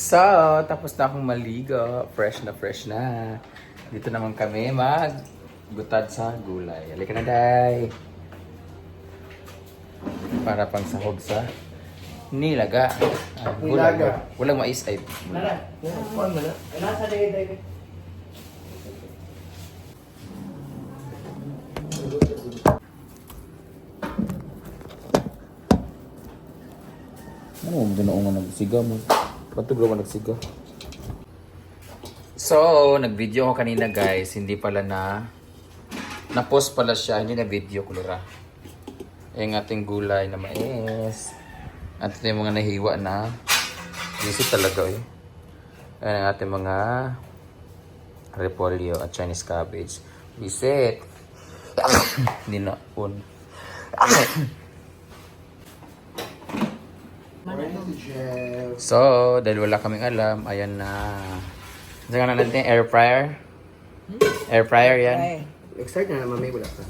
So, tapos na akong maligo. Fresh na fresh na. Dito naman kami mag gutad sa gulay. Halika na, day. Para pang sahog sa nilaga. Ah, gulay. Nilaga. Walang mais ay. Nara, kuhan mo na. Nasa day day. Ano mo ganoon nga nagsiga mo? Ba nagsiga? So, nag-video ko kanina guys, hindi pala na na-post pala siya, hindi na video kulura. Yung ating gulay na mais. At ito yung mga nahiwa na. Visit talaga eh. Ayan ang ating mga repolyo at Chinese cabbage. Visit. Hindi na un. So, dahil wala kaming alam, ayan na. Saan na natin? Air fryer? Air fryer yan? Excited na naman may wala ka.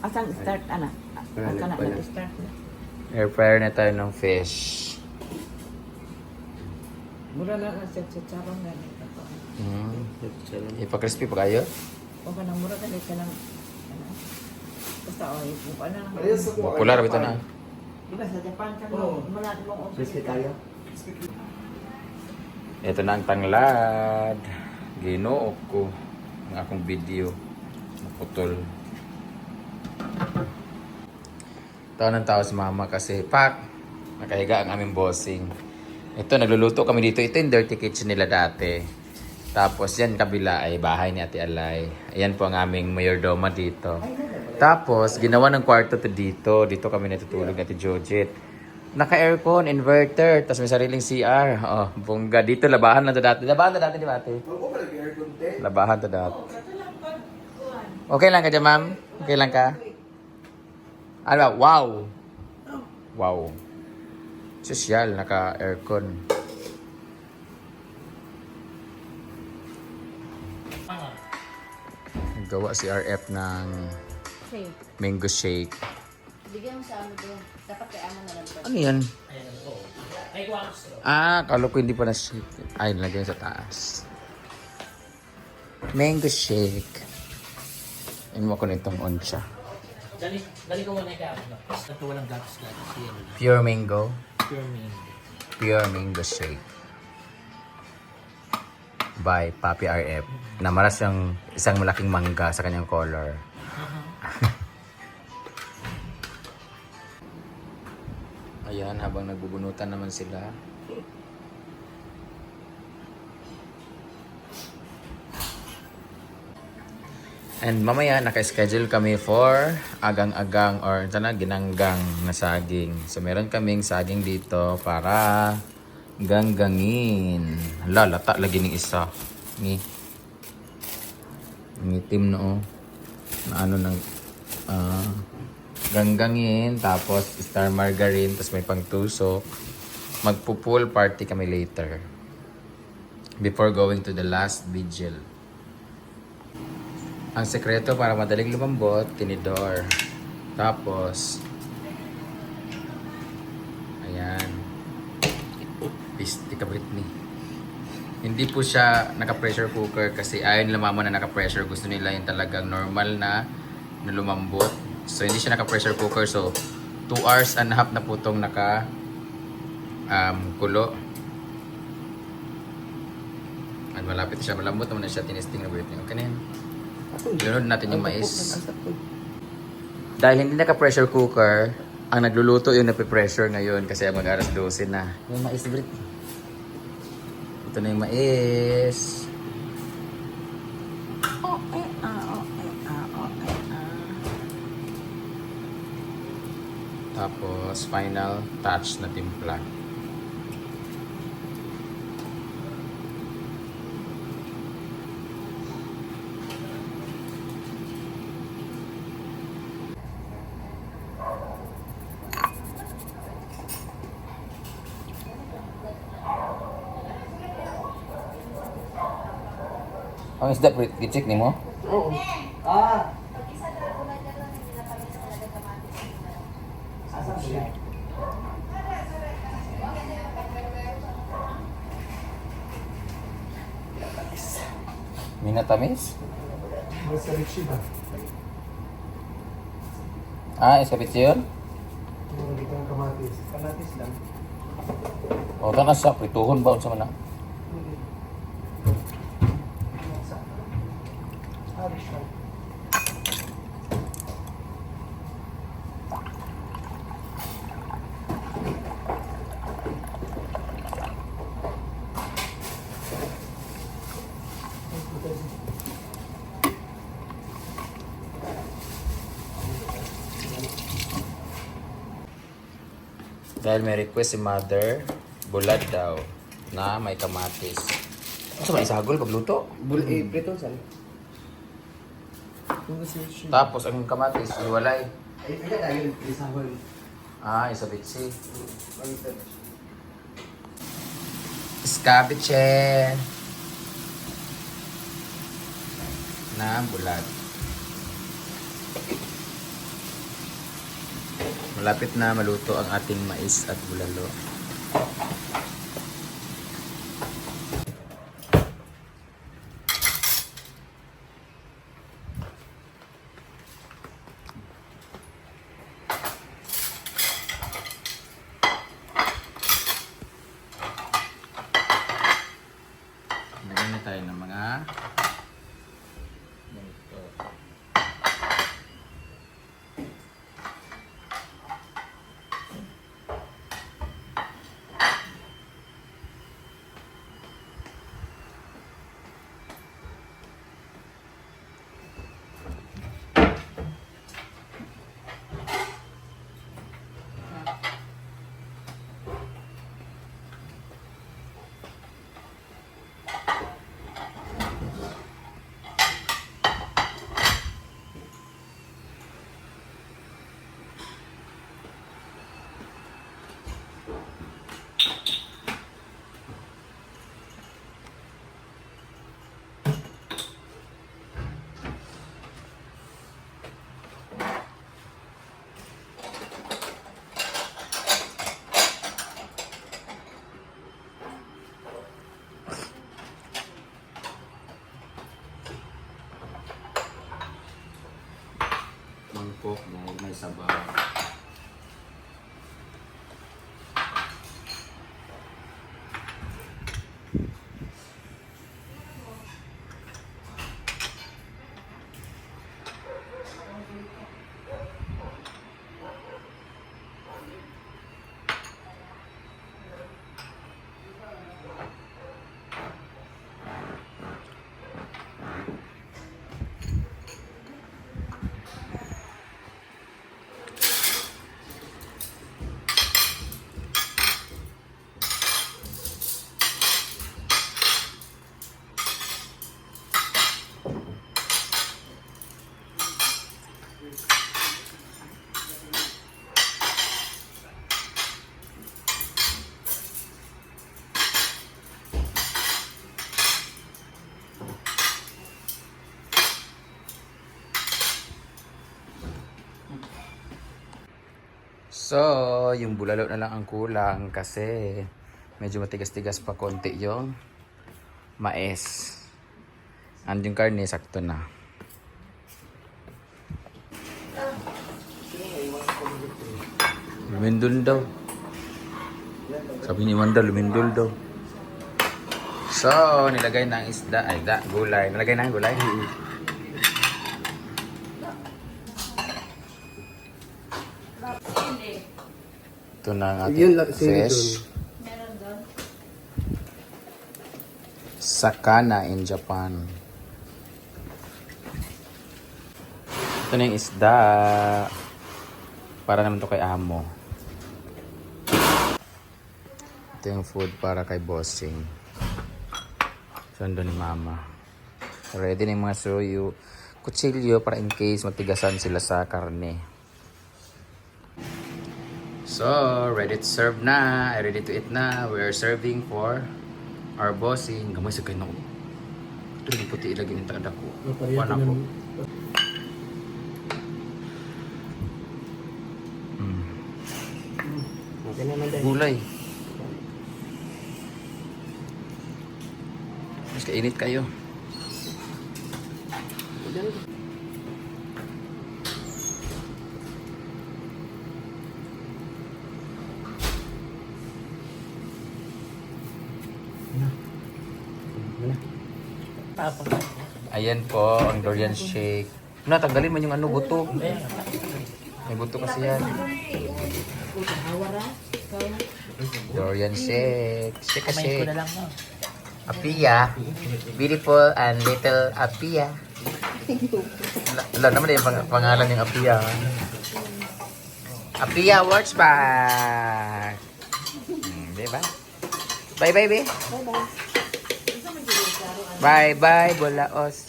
Asang start ana? Wala, Asa na nag-start na? Air fryer na tayo ng fish. Mura na na sa tsarong na nito. Mm. Ipa-crispy pa kayo? O ka nang mura ka ka nang ano? Basta o kung ano lang. Popular ito na. Diba sa Japan ka Oo. no? Wala mong tayo. Ito na ang tanglad. Ginoo ko ang akong video. Naputol. Tao ng tao si mama kasi pak, nakahiga ang aming bossing. Ito, nagluluto kami dito. Ito yung dirty kitchen nila dati. Tapos yan kabila ay bahay ni Ate Alay. Ayan po ang aming mayordoma dito. Tapos, ginawa ng kwarto to dito. Dito kami natutulog ni Ate Jojit. Naka-aircon, inverter, tapos may sariling CR. Oh, bongga. Dito, labahan lang to dati. Labahan to dati, di ba ate? Pala aircon te. Labahan to dati. Okay lang ka dyan, ma'am? Okay lang ka? Ano ba? Wow! Wow. Sosyal, naka-aircon. Nagawa si RF ng Okay. mango shake. Bigyan mo sa ano doon. Dapat kay amo na lang to. Ano yan? Ah, kala ko hindi pa na-shake. Ay, nilagay sa taas. Mango shake. Yan mo ko nitong on siya. Dali, dali ko muna ikaw. No? Ito walang gatos gatos. Pure mango. Pure mean. Pure mango shake. By Papi RF. Namaras yung isang malaking mangga sa kanyang color. Ayan, habang nagbubunutan naman sila. And mamaya, naka-schedule kami for agang-agang or sana ginanggang na saging. So, meron kaming saging dito para ganggangin. Hala, lata lagi ng isa. Ni. Ngitim no. Na ano ng ah, ganggangin. Tapos, star margarine. Tapos may pangtusok. Magpo-pool party kami later. Before going to the last vigil. Ang sekreto para madaling lumambot, tinidor. Tapos, ayan. Pisti ka Britney. Hindi po siya naka-pressure cooker kasi ayaw nila mama na naka-pressure. Gusto nila yung talagang normal na, na lumambot. So, hindi siya naka-pressure cooker. So, 2 hours and a half na po itong naka um, kulo. At malapit siya. Malambot naman na siya. Tinesting na Britney. Okay na yan. Lunod natin yung mais. Dahil hindi naka-pressure cooker, ang nagluluto yung nape-pressure ngayon kasi mag-aras 12 na. Yung mais, Brit. Ito na yung mais. Tapos, final touch na timpla. Ang isda, Brit, i-check ni mo? Oo. Ah. Minatamis? Sa Richie ba? Ah, isabit yun? Meron dito ng kamatis. Kamatis lang. O, ito na siya. Prituhon ba? Unsa man na? Arish lang. Dahil may request si mother, bulad daw na may kamatis. Ano ba isagol pagluto? Bul eh, si Richie. Tapos ang kamatis, iwalay. Ay, kaya tayo isahol. Ah, isabitsi. Pangitad. Scabiche. Na bulad. Malapit na maluto ang ating mais at bulalo. Lagyan na tayo ng mga ganito. Mangkok dahil may sabaw. So, yung bulalo na lang ang kulang kasi medyo matigas-tigas pa konti yung mais. And yung karne, sakto na. Lumindol daw. Sabi ni Wanda, lumindol daw. So, nilagay na ang isda, ay da, gulay. Nilagay na ang gulay. Ito na ang ating Yun lang, fish. dun? Meron doon. Sakana in Japan. Ito na yung isda. Para naman to kay Amo. Ito yung food para kay Bossing. Sundo ni Mama. Ready na yung mga suyo. Kutsilyo para in case matigasan sila sa karne. So, ready to serve na. Ready to eat na. We are serving for our bossing. Gamay sa kayo Ito yung puti ilagay ng tagada ko. Kuha na ko. Mm. Gulay. Mas kainit kayo. Ayan po, ang durian shake. Na, tanggalin mo yung ano, buto. May buto kasi yan. Durian shake. Shake a shake. na lang, no? Apia. Beautiful and little Apia. Wala, naman yung pang- pangalan ng Apia. Apia works back. Hmm, diba? Bye bye, be. Bye bye, bulaos.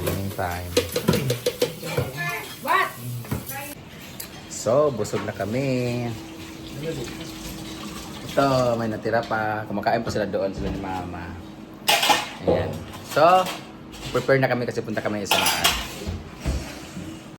Evening time. So, busog na kami. Ito, may natira pa. Kumakain pa sila doon, sila ni Mama. Ayan. So, prepare na kami kasi punta kami sa